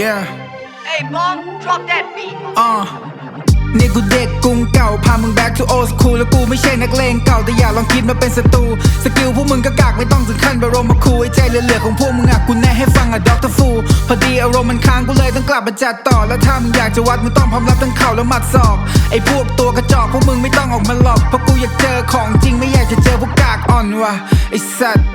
Yeah Hey, mom, drop that beat. อ่านี่กูเด็กกรุงเก่า พามึง back to old school แล้วกูไม่ใช่นักเลงเก่า แต่อย่าลองคิดมาเป็นศัตรู สกิลพวกมึงก็กากไม่ต้องถึงขั้นบรมครูไอ้ใจเหลือๆของพวกมึงอะกูแน่ให้ฟังอะด็อกเตอร์ฟูพอดีอารมณ์มันค้างกูเลยต้องกลับมาจัดต่อ แล้วถ้ามึงอยากจะวัดมึงต้องพร้อมรับทั้งเข่าและหมัดศอก ไอ้พวกตัวกระจอกพวกมึงไม่ต้องออกมาหลอก เพราะกูอยากเจอของจริงไม่อยากจะเจอพวกกากอ่อนว่ะไอ้สัตว์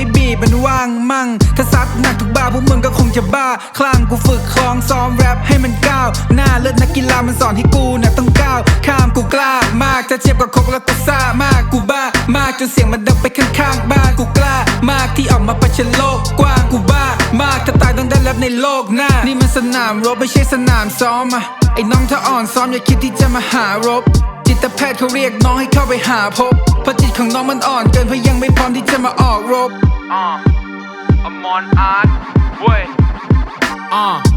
ให้บีบมันว่างมั่ง ถ้าซัดหนักทุกบาพวกมึงก็คงจะบ้า คลั่งกูฝึกคลองซ้อมแรปให้มันก้าว หน้าเลือดนักกีฬามันสอนให้กูนะต้องก้าว ข้ามกูกล้ามากถ้าเทียบกับคกแล้วกูซ่ามากกูบ้ามากจนเสียงมันดังไปข้างๆบ้านกูกล้ามากที่ออกมาประชันโลกกว้างกูบ้ามากถ้าตายต้องได้รับในโลกหน้า นี่มันสนามรบไม่ใช่สนามซ้อมอะไอ้น้องถ้าอ่อนซ้อมอย่าคิดที่จะมาหารบ ตแพทย์เขาเรียกน้องให้เข้าไปหาพบเพราะจิตของน้องมันอ่อนเกินเพราะยังไม่พร้อมที่จะมาออกรบ uh, I'm on art, boy. อ่า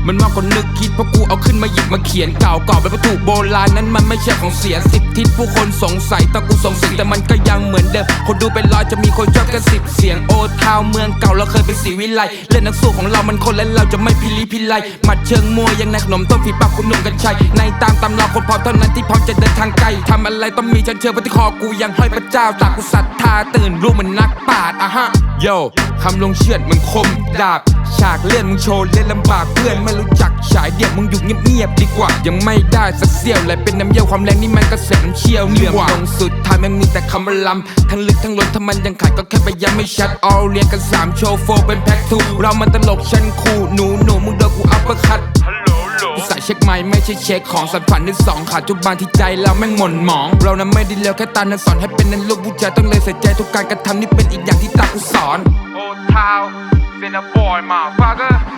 มันมากกว่านึกคิดเพราะกูเอาขึ้นมาหยิบมาเขียนเก่าเก่าเป็นวัตถุโบราณนั้นมันไม่ใช่ของเสียสิบทิศผู้คนสงสัยแต่กูสงสัยแต่มันก็ยังเหมือนเดิมคนดูเป็นร้อยจะมีคนชอบกันสิบเสียงโอทาวเมืองเก่าเราเคยเป็นสีวิไลเล่นนักสู้ของเรามันคนและเราจะไม่พิลีพิไลหมัดเชิงมวยยังในขนมต้มฝีปากคุณหนุ่มกันชัยในตามตำราคนพร้อมเท่านั้นที่พร้อมจะเดินทางไกลทำอะไรต้องมีฉันเชื่อว่าที่คอกูยังห้อยพระเจ้าตากกูศรัทธาตื่นรู้เหมันนักปราดอะฮะโยคำลงเชือดมึงคมดาบากเลื่อนมึงโชว์เล่นลำบากเพื่อนไม่รู้จักฉายเดี่ยวมึงอยู่เงียบๆดีกว่า ยังไม่ได้สักเสี้ยวเลยเป็นน้ำเยี่ยวความแรงนี่มันก็เสียงเชี่ยวเหลี่ยมลงสุดท้ายมันมีแต่คำว่าลำทั้งลึกทั้งล้นถ้ามันยังขาดก็แค่ไปยังไม่ชัดออเรียงกันสามโชว์โฟร์เป็นแพ็คทูเรามันตลกฉันคูลหนูหนูมึงโดนกูอัปเปอร์คัตใส่เช็คไม่ไม่ใช่เช็คของสันฝันที่สองขาดทุกบานที่ใจเราแม่งหม่นหมอง เรานั้นไม่ได้เลวแค่ตานั้นสอนให้เป็นนั้นลูกผู้ชายต้องเลยใส่ใจทุกการกระทำนี่เป็นอีกอย่างที่ตากูสอน Old Town, been a boy, my father.